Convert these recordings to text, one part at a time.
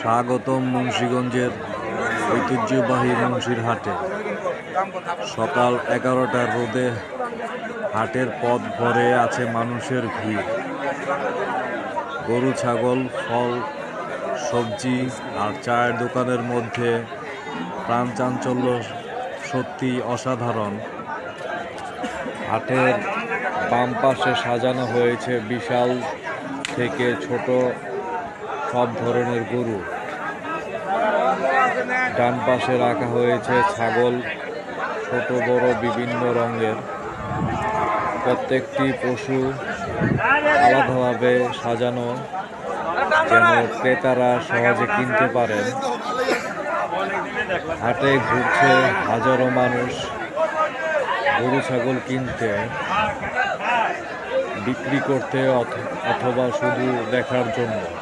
স্বাগতম মুন্সীগঞ্জের ঐতিহ্যবাহী মুন্সির হাটে। সকাল এগারোটার রোদে হাটের পথ ভরে আছে মানুষের ভিড়। গরু, ছাগল, ফল, সবজি আর চায়ের দোকানের মধ্যে প্রাণ চাঞ্চল্য সত্যি অসাধারণ। হাটের বাম পাশে সাজানো হয়েছে বিশাল থেকে ছোট সব ধরনের গরু। ডান পাশে রাখা হয়েছে ছাগল, ছোট, বড়, বিভিন্ন রঙের। প্রত্যেকটি পশু আলাদাভাবে সাজানো, যেন ক্রেতারা সহজে কিনতে পারেন। হাটে ঘুরছে হাজারো মানুষ গরু, ছাগল কিনতে, বিক্রি করতে অথ- অথবা শুধু দেখার জন্য।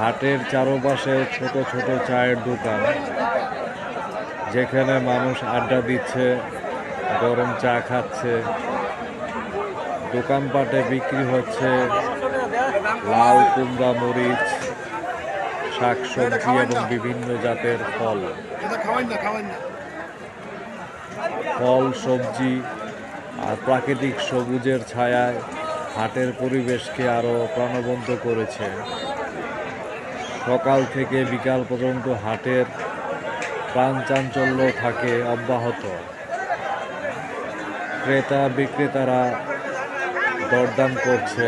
হাটের চারপাশে ছোট ছোট চায়ের দোকান যেখানে মানুষ আড্ডা দিচ্ছে গরম চা খাচ্ছে দোকানপাটে বিক্রি হচ্ছে লাউ কুমড়া মরিচ শাকসবজি এবং বিভিন্ন জাতের ফল। ফল সবজি আর প্রাকৃতিক সবুজের ছায়ায় হাটের পরিবেশকে আরও প্রাণবন্ত করেছে। সকাল থেকে বিকাল পর্যন্ত হাটের প্রাণ চাঞ্চল্য থাকে অব্যাহত। ক্রেতা বিক্রেতারা দরদাম করছে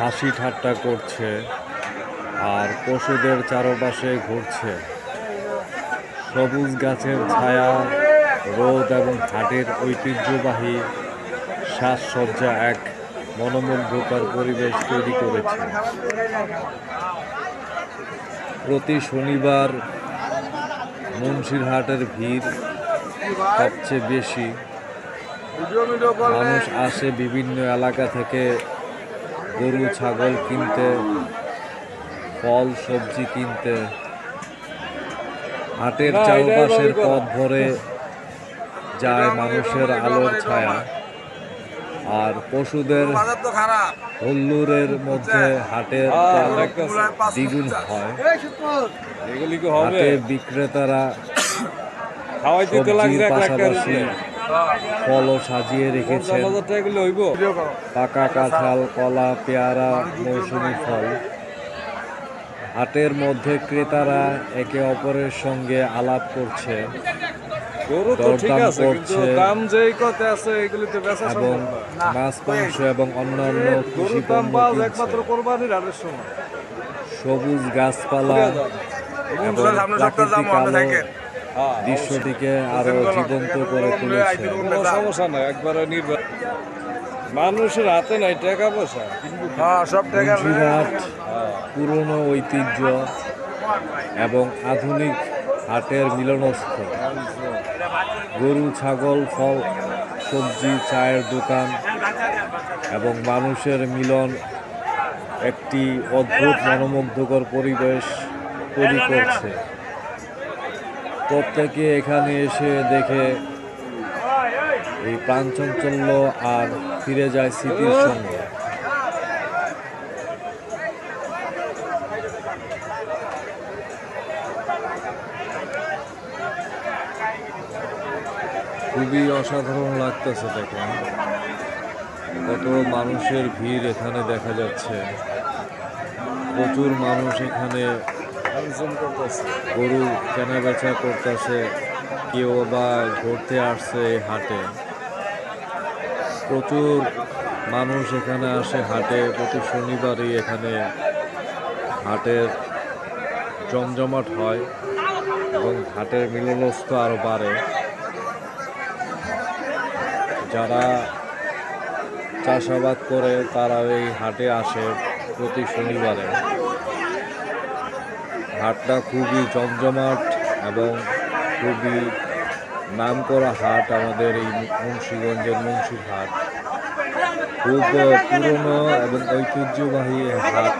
হাসি ঠাট্টা করছে, আর পশুদের চারপাশে ঘুরছে। সবুজ গাছের ছায়া, রোদ এবং হাটের ঐতিহ্যবাহী সাজসজ্জা এক মনোমুগ্ধকর পরিবেশ তৈরি করেছে। প্রতি শনিবার মুন্সিরহাটের ভিড় সবচেয়ে বেশি। মানুষ আসে বিভিন্ন এলাকা থেকে গরু ছাগল কিনতে ফল সবজি কিনতে। হাটের চারপাশের পথ ভরে যায় মানুষের আলোর ছায়া। আর পশুদের বাজার তো খারাপ হুল্লুরের মধ্যে হাটের পুরায় পাঁচ দ্বিগুণ হয়। এগুলি কি হবে? হাটে বিক্রেতারা পাশাপাশি ফলও সাজিয়ে রেখেছেন। করো। পাকা কাঁঠাল কলা পেয়ারা মৌসুমি ফল। হাটের মধ্যে ক্রেতারা একে অপরের সঙ্গে আলাপ করছে। গরু তো ঠিক আছে কিন্তু দাম যেই কত আছে এগুলি তো বেচা সম্ভব না। মাছ মাংস এবং অন্যান্য কৃষি দাম পাওয়া যায় একমাত্র কোরবানির হাটের সময়। সবুজ গাছপালা হ্যাঁ, দৃশ্যটিকে আরও জীবন্ত করে তুলেছে। কোনো সমস্যা নাই একবারে নির্ভর। মানুষের হাতে নাই টাকা পয়সা। হ্যাঁ সব টাকা মুন্সিরহাট পুরনো ঐতিহ্য এবং আধুনিক হাটের মিলনস্থল। গরু, ছাগল, ফল, সবজি, চায়ের দোকান এবং মানুষের মিলন একটি অদ্ভুত, মনোমুগ্ধকর পরিবেশ তৈরি করছে। প্রত্যেকে এখানে এসে দেখে এই প্রাণচঞ্চল্য আর ফিরে যায় স্মৃতির সঙ্গে। খুবই অসাধারণ লাগতেছে দেখেন। কত মানুষের ভিড় এখানে দেখা যাচ্ছে। প্রচুর মানুষ এখানে গরু কেনা বেচা করতেছে। কেউ বা ঘুরতে আসছে এই হাটে। প্রচুর মানুষ এখানে আসে হাটে। প্রতি শনিবারই এখানে হাটের জমজমাট হয় এবং হাটের মিলনস্থ আরও বাড়ে। যারা চাষাবাদ করে, তারা এই হাটে আসে প্রতি শনিবারে। হাটটা খুবই জমজমাট এবং খুবই নামকরা হাট আমাদের এই মুন্সীগঞ্জের মুন্সির হাট খুব পুরনো এবং ঐতিহ্যবাহী হাট।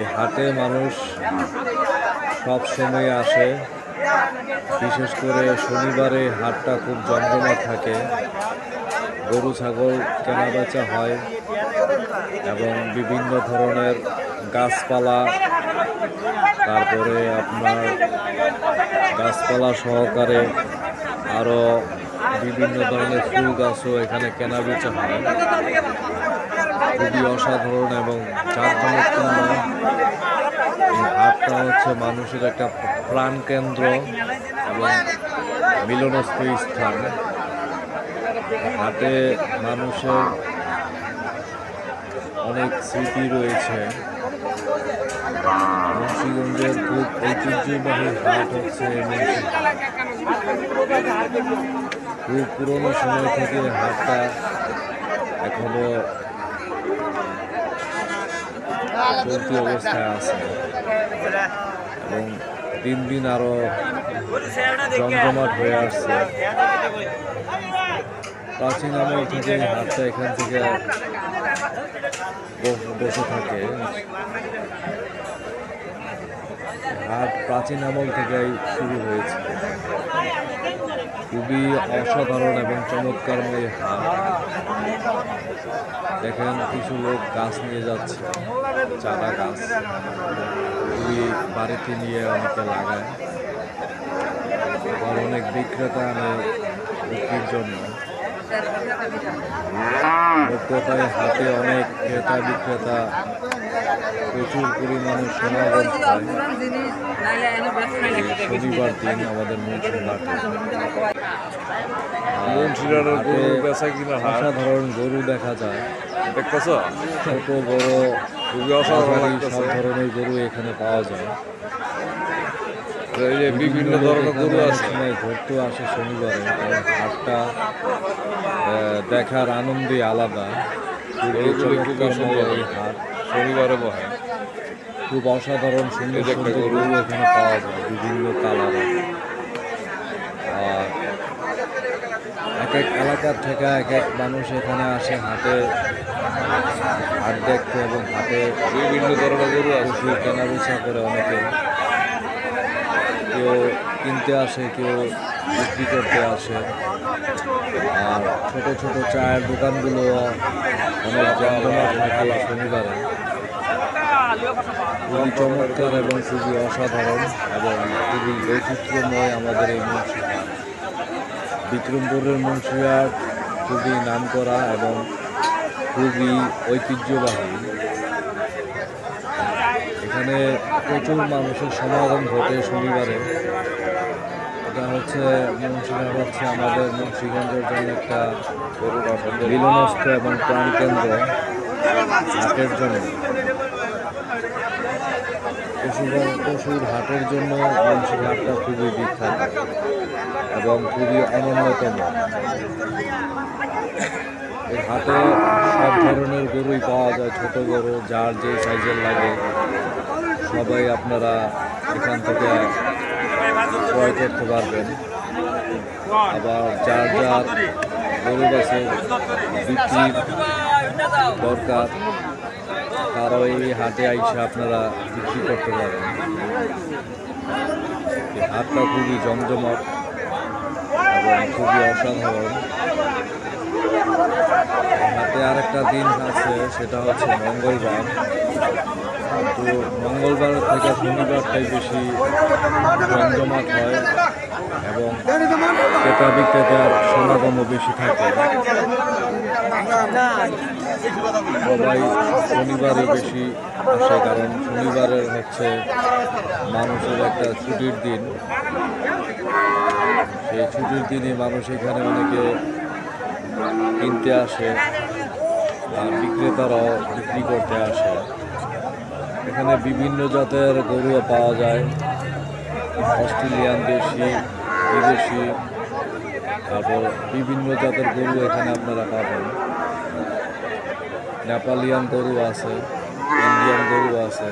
এই হাটে মানুষ সব সময় আসে। বিশেষ করে শনিবারে হাটটা খুব জমজমাট থাকে। গরু, ছাগল কেনা বেচা হয় এবং বিভিন্ন ধরনের গাছপালা, তারপরে আপনার গাছপালা সহকারে আরও বিভিন্ন ধরনের ফুল গাছও এখানে কেনা বেচা হয়। খুবই অসাধারণ এবং জাঁকজমকপূর্ণ। এই হাটটা হচ্ছে মানুষের একটা প্রাণ কেন্দ্র এবং মিলনস্থল স্থান। হাটে মানুষের অনেক স্মৃতি রয়েছে। মুন্সিগঞ্জের খুব ঐতিহ্যবাহী হাট হচ্ছে খুব পুরনো সময় থেকে হাটটা এখনও চলতি অবস্থায় আছে। এবং দিন দিন আরও জমজমাট হয়ে আসছে। প্রাচীন আমল থেকে হাটটা এখান থেকে বসে থাকে। হাট প্রাচীন আমল থেকেই শুরু হয়েছে। খুবই অসাধারণ এবং চমৎকারময় হাট দেখেন কিছু লোক গাছ নিয়ে যাচ্ছে, চারা গাছ। খুবই বাড়িতে নিয়ে অনেকে লাগায়। আবার অনেক বিক্রেতা আনে বিক্রির জন্য। লোকটায় হাতে অনেক ক্রেতা বিক্রেতা প্রচুর পরিমাণে সমাগম হয় শনিবার দিন আমাদের মুন্সিরহাটের গরু বেচা কিনা অসাধারণ গরু দেখা যায়। দেখতেছ? ছোট বড় খুবই অসাধারণ সব ধরনের গরু এখানে পাওয়া যায়। এই যে বিভিন্ন ধরনের গরু আছে। সময় ঘুরতে আসে শনিবারে কারণ হাটটা দেখার আনন্দই আলাদা। হাট। শনিবারে বহে। খুব অসাধারণ সুন্দর একটা সুন্দর গরু। এখানে পাওয়া যায় বিভিন্ন কালারের। আর এক এক এলাকার থেকে এক এক মানুষ এখানে আসে হাটে হাট দেখতে এবং হাটে বিভিন্ন ধরনের গরু পশু কেনা বেচা করে অনেকে। কেউ কিনতে আসে কেউ বিক্রি করতে আসে। আর ছোট ছোট চায়ের দোকানগুলো অনেক জমজমাট থাকে শনিবারে। খুবই চমৎকার এবং খুবই অসাধারণ এবং খুবই বৈচিত্র্যময় আমাদের এই মুন্সিহাট বিক্রমপুরের মুন্সিহাট খুবই নামকরা এবং খুবই ঐতিহ্যবাহী। এখানে প্রচুর মানুষের সমাগম ঘটে শনিবারে। এটা হচ্ছে মুন্সিগঞ্জ হচ্ছে আমাদের মুন্সিগঞ্জের জন্য একটা মিলনস্থ এবং প্রাণকেন্দ্র। জন্য। পশু পশুর হাটের জন্য মুন্সির হাটটা খুবই বিখ্যাত এবং খুবই অনন্যতম। এই হাটে সব ধরনের গরুই পাওয়া যায়, ছোট গরু, যার যে সাইজের লাগে। সবাই আপনারা এখান থেকে ক্রয় করতে পারবেন। আবার যার যার গরু গাছের বিক্রির দরকার তারাও এই হাটে আইসা আপনারা বিক্রি করতে পারেন। হাটটা খুবই জমজমট এবং খুবই অসাধারণ। হাটে আরেকটা দিন আছে, সেটা হচ্ছে মঙ্গলবার। তো মঙ্গলবার থেকে শনিবারটাই বেশি জমজমাট হয় এবং ক্রেতা বিক্রেতার সমাগমও বেশি থাকে। সবাই শনিবারে বেশি আসে, কারণ শনিবারের হচ্ছে মানুষের একটা ছুটির দিন। সেই ছুটির দিনে মানুষ এখানে অনেকে কিনতে আসে আর বিক্রেতারাও বিক্রি করতে আসে। এখানে বিভিন্ন জাতের গরুও পাওয়া যায়। অস্ট্রেলিয়ান দেশি, বিদেশি, তারপর বিভিন্ন জাতের গরু এখানে আপনারা পাবেন। নেপালিয়ান গরু আছে, ইন্ডিয়ান গরু আছে,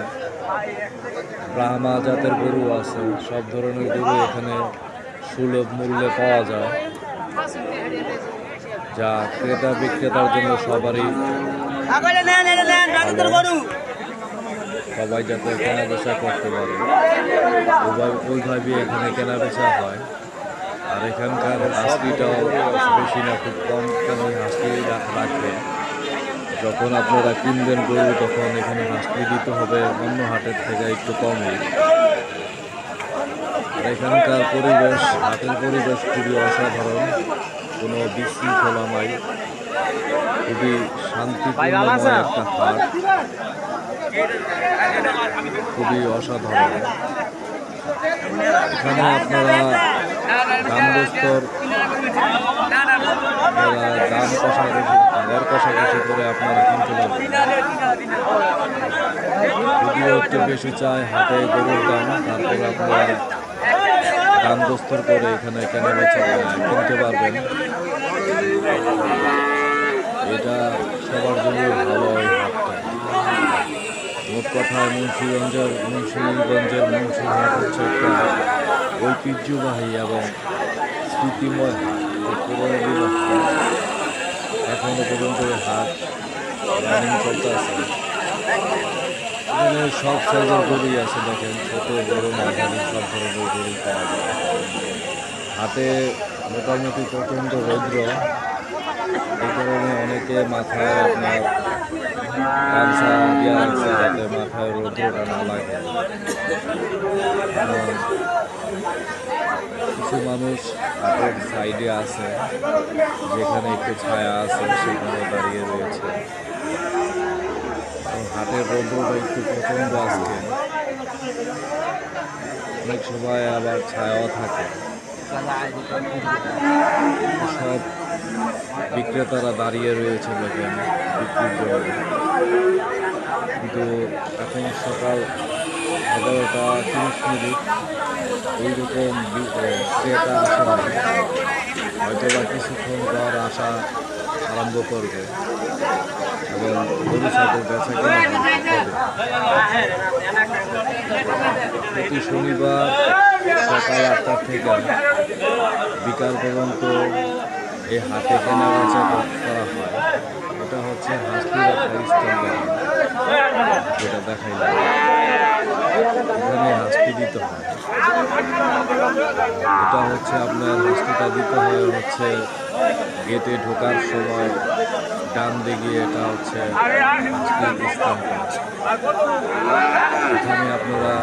ব্রাহ্মা জাতের গরু আছে, সব ধরনের গরু এখানে সুলভ মূল্যে পাওয়া যায়। যা ক্রেতা বিক্রেতার জন্য সবারই সবাই যাতে কেনা বেচা করতে পারে। ওইভাবে এখানে কেনা বেচা হয়। আর এখানকার হাসপিটাল বেশি না, খুব কম কেন হাসি রাখে। যখন আপনারা কিনবেন গরু তখন এখানে হাসলি দিতে হবে অন্য হাটের থেকে একটু কমই এখানকার পরিবেশ হাটের পরিবেশ খুবই অসাধারণ কোনো বিশৃঙ্খলা নাই। খুবই শান্তিপূর্ণ একটা হাট। খুবই অসাধারণ। এখানে আপনারা দামদস্তর দাম কষাকষি দর কষাকষি করে আপনারা কিনতে পারবেন। যদিও একটু বেশি চায় হাটে গরুর দাম, তারপরে আপনারা দাম দস্তর করে এখানে কেনা বেচা কিনতে পারবেন। এটা সবার জন্য ভালো মোট কথায় মুন্সিগঞ্জের মুন্সিগঞ্জের মুন্সিহাট হচ্ছে একটা ঐতিহ্যবাহী এবং স্মৃতিময় হাট। পুরোনো দিনের হাট। এখনও পর্যন্ত হাট রানিং চলতে আছে। এখানে সব সাইজের গরুই আছে, দেখেন, ছোট, বড়, মাঝারি, সব ধরনের গরুই পাওয়া যায়। হাটে মোটামুটি প্রচণ্ড রৌদ্র। এই কারণে অনেকে মাথায় আপনার মাথায় রৌদ্রটা না লাগে। কিছু মানুষ হাটের সাইডে আছে, যেখানে একটু ছায়া আছে, সেখানে দাঁড়িয়ে রয়েছে। হাটের রৌদ্রটা একটু প্রচণ্ড আজকে। অনেক সময় আবার ছায়াও থাকে। সব বিক্রেতারা দাঁড়িয়ে রয়েছে দেখেন বিক্রির জন্য। কিন্তু এখন সকাল এগারোটা তিরিশ মিনিট। ওইরকম বি- এ, ক্রেতা আসে না হয়তো বা কিছুক্ষণ পর আসা আরম্ভ করবে এবং বেচা প্রতি শনিবার সকাল আটটা থেকে বিকাল পর্যন্ত এই হাটে কেনা বেচা করা হয়। এটা হচ্ছে হাসপির একটা স্ট্যান্ড যেটা এখানে হাসপি দিতে এটা হচ্ছে আপনার হাসপিটা দিতে হয় হচ্ছে গেটে ঢোকার সময়, ডান দিকে এটা হচ্ছে এখানে আপনারা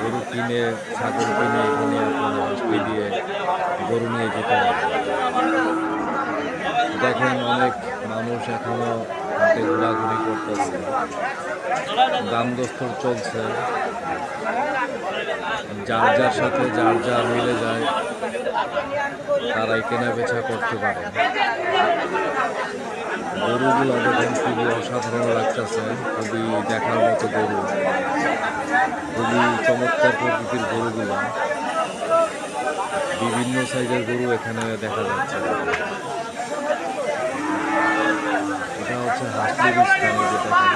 গরু কিনে, ছাগল কিনে এখানে আপনারা হাসপি দিয়ে গরু নিয়ে যেতে দেখেন অনেক মানুষ এখনও হাটে ঘোরাঘুরি করতেছে। দাম দস্তর চলছে। যার যার সাথে যার যার মিলে যায়, তারাই কেনা বেচা করতে পারে। গরুগুলো দেখেন খুবই অসাধারণ লাগতেছে। খুবই দেখার মতো গরু। খুবই চমৎকার প্রকৃতির গরুগুলো। বিভিন্ন সাইজের গরু এখানে দেখা যাচ্ছে। এটা হচ্ছে হাসলির স্থান এই যে দেখেন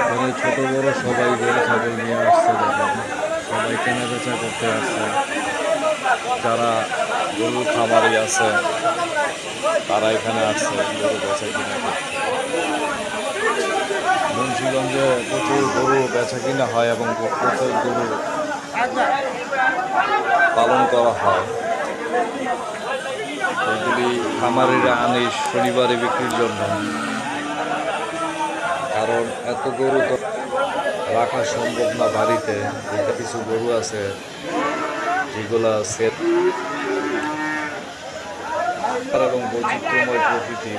এখানে ছোট বড় সবাই গরু ছাগল নিয়ে আসছে দেখেন সবাই কেনা বেচা করতে আসছে। যারা গরু খামারি আছে, তারা এখানে আসছে গরু বেচা কিনা মুন্সিগঞ্জে প্রচুর গরু বেচা কিনা হয় এবং প্রচুর গরু পালন করা হয়। এগুলি খামারিরা আনে শনিবারে বিক্রির জন্য। কারণ এত গরু তো রাখা সম্ভব না বাড়িতে। এতে কিছু গরু আছে, যেগুলা সেট এবং বৈচিত্র্যময় প্রকৃতি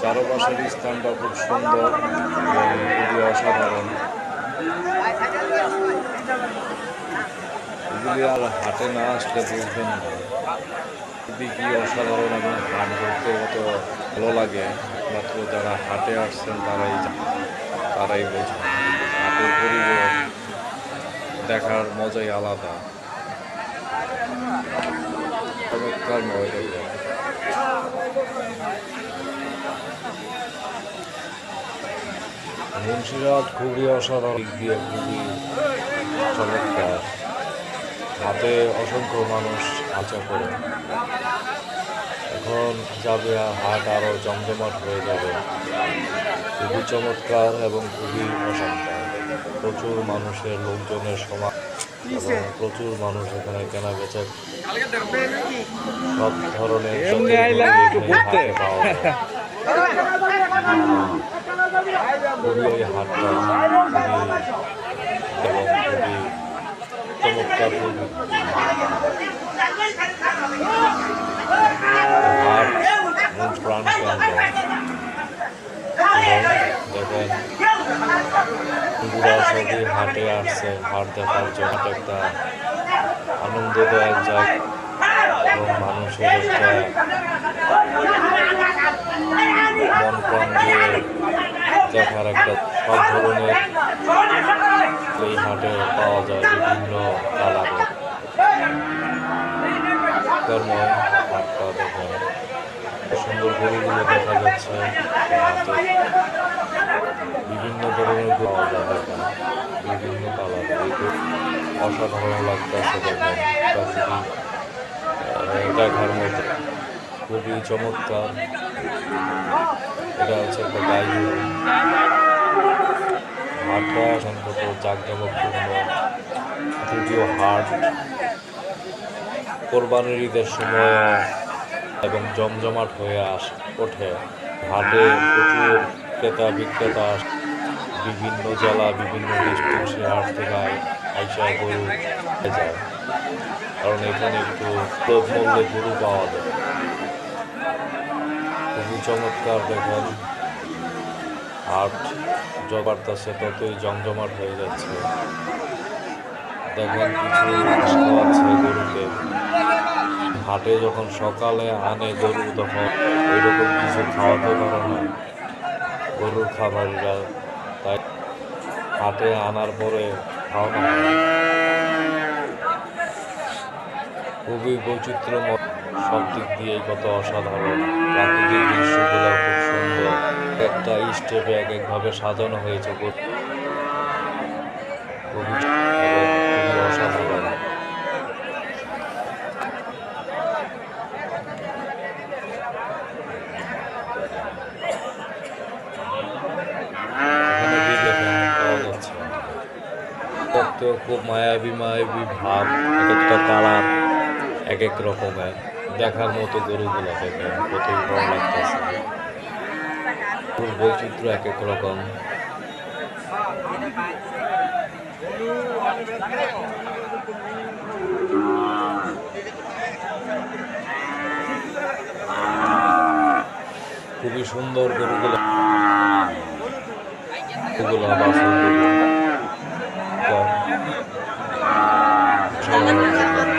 চারপাশের স্থানটা খুব সুন্দর, খুবই অসাধারণ। এগুলি আর হাটে না আসলে বুঝবেন না। যদি কি অসাধারণ এবং হাট ধরতে কত ভালো লাগে একমাত্র যারা হাটে আসছেন তারাই তারাই বোঝেন হাটের পরিবেশ দেখার মজাই আলাদা। চমৎকার মজা মুন্সিরহাট খুবই অসাধারণ। দিয়ে খুবই চমৎকার। হাতে অসংখ্য মানুষ আচা করে। এখন যাবে হাট আরও জমজমাট হয়ে যাবে। খুবই চমৎকার এবং খুবই অসাধারণ। প্রচুর মানুষের লোকজনের সমাজ এবং প্রচুর মানুষ এখানে কেনা বেচা সব ধরনের পাওয়া যায়। খুবই হাটটা খুবই এবং খুবই প্রাণ দেখেন হাটে আসছে হাট দেখার জন্য একটা আনন্দদায়ক জায়গা এবং মানুষের একটা মন প্রাণ দেখার একটা সব ধরনের এই হাটে পাওয়া যায় বিভিন্ন কালারের কর্ময় হাটটা দেখেন। সুন্দর গরুগুলো দেখা যাচ্ছে। বিভিন্ন ধরনের পাওয়া যায় দেখেন। বিভিন্ন কালারের। অসাধারণ লাগতেছে দেখেন। প্রাকৃতিক দেখার মতো। খুবই চমৎকার। এটা হচ্ছে একটা গাই হাটটা সম্পর্ক জাঁকজমকপূর্ণ যদিও হাট কোরবানির ঈদের সময় এবং জমজমাট হয়ে আস, ওঠে। হাটে প্রচুর ক্রেতা বিক্রেতা বিভিন্ন জেলা, বিভিন্ন ডিস্ট্রিক্ট সে হাট থেকে আই- আইসা গরু যায়। কারণ এখানে একটু মূল্যে গরু পাওয়া যায়। খুবই চমৎকার দেখেন, হাট বাড়তেছে ততই জমজমাট হয়ে যাচ্ছে। দেখেন কিছু ঘাস গরুকে। হাটে যখন সকালে আনে গরু, তখন ওইরকম কিছু খাওয়াতে পারে না। গরুর খাবাররা, তাই হাটে আনার পরে খাওয়ানো খুবই বৈচিত্র্যময়। সব দিক দিয়েই কত অসাধারণ। প্রাকৃতিক দৃশ্যগুলো খুব সুন্দর। একটা স্টেপে এক একভাবে সাজানো হয়েছে। খুব মায়াবী মায়াবী ভাব এক একটা কালার এক এক রকমের। দেখার মতো গরুগুলো দেখে কতই ভালো লাগতেছে। বৈচিত্র্য এক এক রকম। খুবই সুন্দর গরুগুলো। গরুগুলো বাছুর গরু কম। সাধারণ গরু।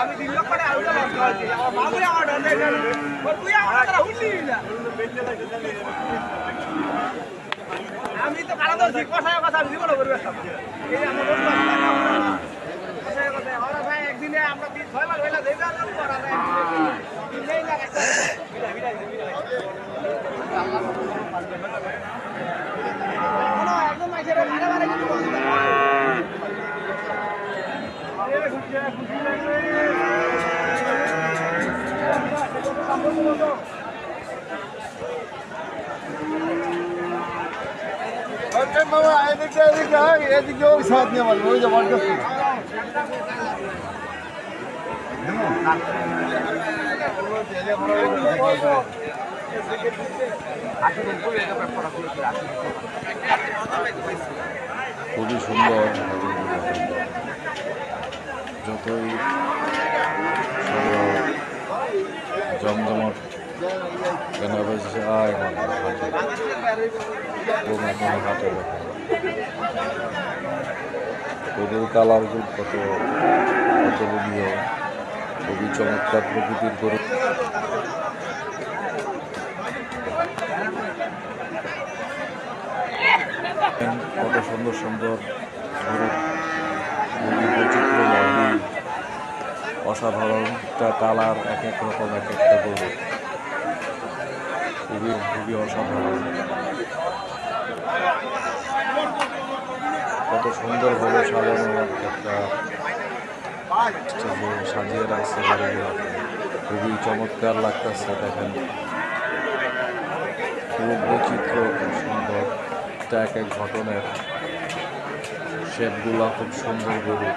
আমি দিন লক্ষ টাকা উল্টো লক্ষ আছে আমার বাবুই আমার ধরে তুই আমার কথা উল্লি না আমি তো কারা ধরছি, কষায় কথা আমি জীবনে একদিনে আমরা তিন, ছয় মাস হইলা একদম। আরে, ঘুরছে, ঘুরছে, ঘুরছে। বাবা এদিকে এদিকে হয় এদিকে ওই সাথ নিয়ে বলব ওই জবরদস্ত খুবই সুন্দর। যতই জমজমাট কেনা বেশি আয় গরুর কালারগুলো কত খুবই চমৎকার প্রকৃতির গরু কত সুন্দর সুন্দর বৈচিত্র্যময়, অসাধারণটা কালার এক এক রকম, এক একটা গরু খুবই খুবই অসাধারণ। কত সুন্দরভাবে সাজানো একটা সাজিয়ে রাখছে গরুগুলোকে খুবই চমৎকার লাগতেছে, দেখেন। খুব বৈচিত্র খুব সুন্দর। এক এক ঘটনের। শেপগুলা খুব সুন্দর গরু